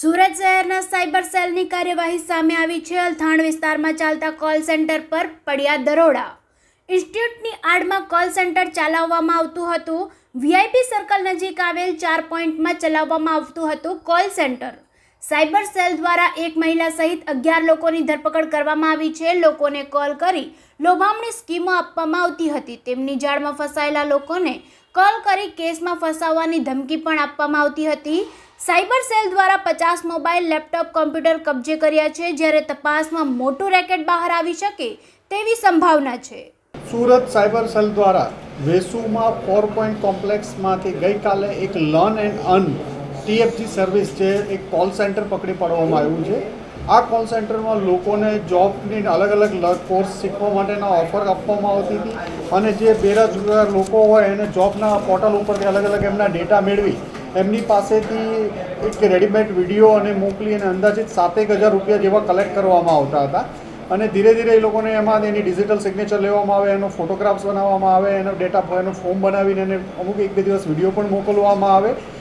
સુરત શહેરના સાયબર સેલની કાર્યવાહી સામે આવી છે. અલથાણ વિસ્તારમાં ચાલતા કોલ સેન્ટર પર પડ્યા દરોડા. ઇન્સ્ટિટ્યૂટની આડમાં કોલ સેન્ટર ચલાવવામાં આવતું હતું. વીઆઈપી સર્કલ નજીક આવેલ ચાર પોઈન્ટમાં ચલાવવામાં આવતું હતું કોલ સેન્ટર સાયબર સેલ દ્વારા એક મહિલા સહિત અગિયાર લોકોની ધરપકડ કરવામાં આવી છે. લોકોને કોલ કરી લોભામણી સ્કીમો આપવામાં આવતી હતી. તેમની જાળમાં ફસાયેલા લોકોને કોલ કરી કેસમાં ફસાવવાની ધમકી પણ આપવામાં આવતી હતી. સાયબર સેલ દ્વારા પચાસ મોબાઈલ, લેપટોપ, કોમ્પ્યુટર કબજે કર્યા છે. જ્યારે તપાસમાં મોટું રેકેટ બહાર આવી શકે તેવી સંભાવના છે. સુરત સાયબર સેલ દ્વારા વેસુમાં ફોર પોઈન્ટ કોમ્પ્લેક્સમાંથી ગઈકાલે એક learn and earn TFG service જે એક કોલ સેન્ટર પકડી પાડવામાં આવ્યું છે. આ કોલ સેન્ટરમાં લોકોને જોબની અલગ અલગ કોર્સ શીખવા માટેના ઓફર આપવામાં આવતી હતી અને જે બેરોજગાર લોકો હોય એને જોબના પોર્ટલ ઉપરથી અલગ અલગ એમના ડેટા મેળવી, એમની પાસેથી એક રેડીમેડ વીડિયો અને મોકલી અને અંદાજિત સાતેક હજાર રૂપિયા જેવા કલેક્ટ કરવામાં આવતા હતા. અને ધીરે ધીરે એ લોકોને એમાં એની ડિજિટલ સિગ્નેચર લેવામાં આવે, એનો ફોટોગ્રાફ્સ બનાવવામાં આવે, એનો ડેટા એનો ફોર્મ બનાવીને એને અમુક એક બે દિવસ વીડિયો પણ મોકલવામાં આવે.